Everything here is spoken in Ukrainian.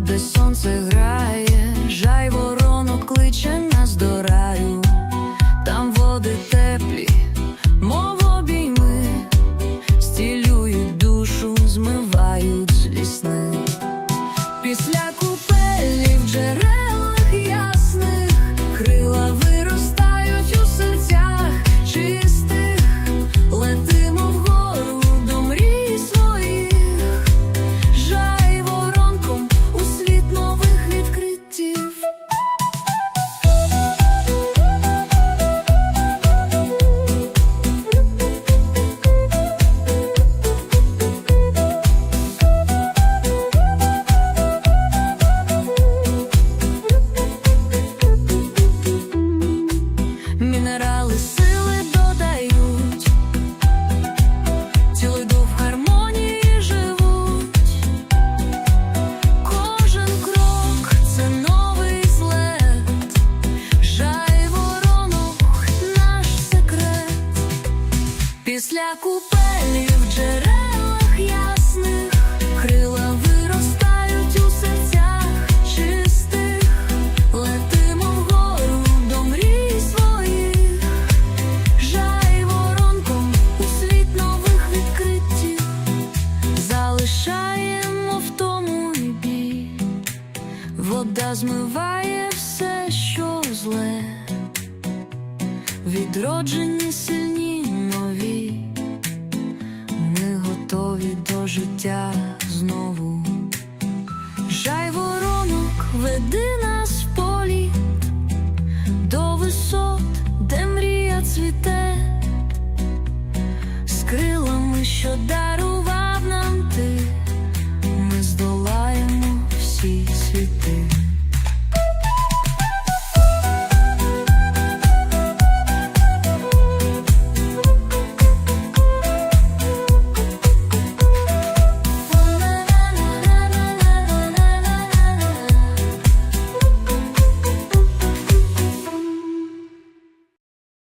де сонце грає, жай воронок кличе нас до раю, там води теплі, Після купелі в джерелах ясних крила виростають у серцях чистих, летимо вгору до мрій своїх, жай воронком у світ нових відкриттів, залишаємо в тому і біль, вода змиває все, що зле, відроджені сильні життя знову.